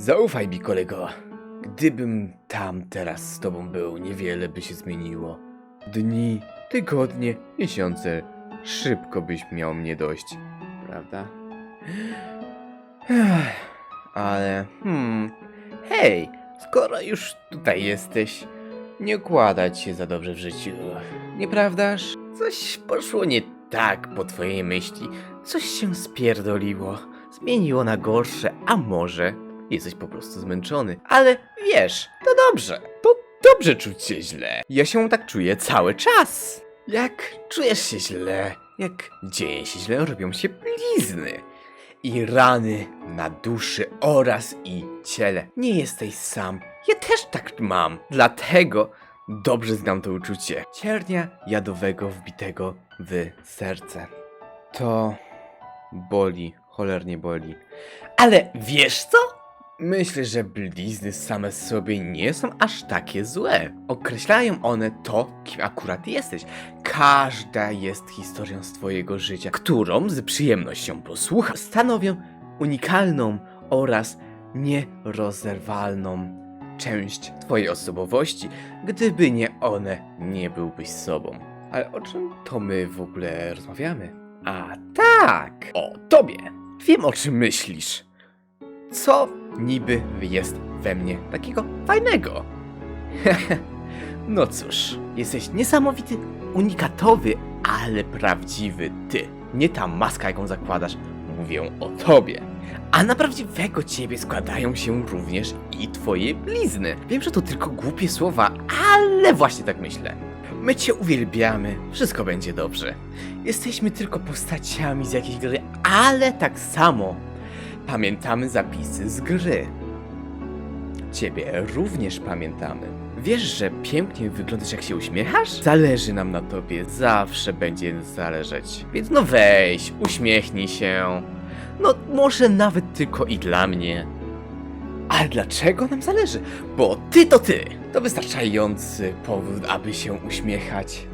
Zaufaj mi, kolego. Gdybym tam teraz z tobą był, niewiele by się zmieniło. Dni, tygodnie, miesiące. Szybko byś miał mnie dość, prawda? Ale, hmm, hej, skoro już tutaj jesteś, nie układać się za dobrze w życiu, nieprawdaż? Coś poszło nie tak po twojej myśli, coś się spierdoliło, zmieniło na gorsze, a może jesteś po prostu zmęczony. Ale wiesz, to dobrze, to dobrze czuć się źle. Ja się tak czuję cały czas. Jak czujesz się źle, jak dzieje się źle, robią się blizny i rany na duszy oraz i ciele. Nie jesteś sam. Ja też tak mam. Dlatego dobrze znam to uczucie. Ciernia jadowego wbitego w serce. To boli, cholernie boli. Ale wiesz co? Myślę, że blizny same sobie nie są aż takie złe. Określają one to, kim akurat jesteś. Każda jest historią z twojego życia, którą z przyjemnością posłuchasz. Stanowią unikalną oraz nierozerwalną część twojej osobowości. Gdyby nie one, nie byłbyś sobą. Ale o czym to my w ogóle rozmawiamy? A tak, o tobie. Wiem o czym myślisz. Co niby jest we mnie takiego fajnego? no cóż, jesteś niesamowity, unikatowy, ale prawdziwy ty. Nie ta maska, jaką zakładasz. Mówię o tobie. A na prawdziwego ciebie składają się również i twoje blizny. Wiem, że to tylko głupie słowa, ale właśnie tak myślę. My cię uwielbiamy, wszystko będzie dobrze. Jesteśmy tylko postaciami z jakiejś gry, ale tak samo pamiętamy zapisy z gry. Ciebie również pamiętamy. Wiesz, że pięknie wyglądasz jak się uśmiechasz? Zależy nam na tobie, zawsze będzie zależeć. Więc no weź, uśmiechnij się. No może nawet tylko i dla mnie. Ale dlaczego nam zależy? Bo ty to ty! To wystarczający powód, aby się uśmiechać.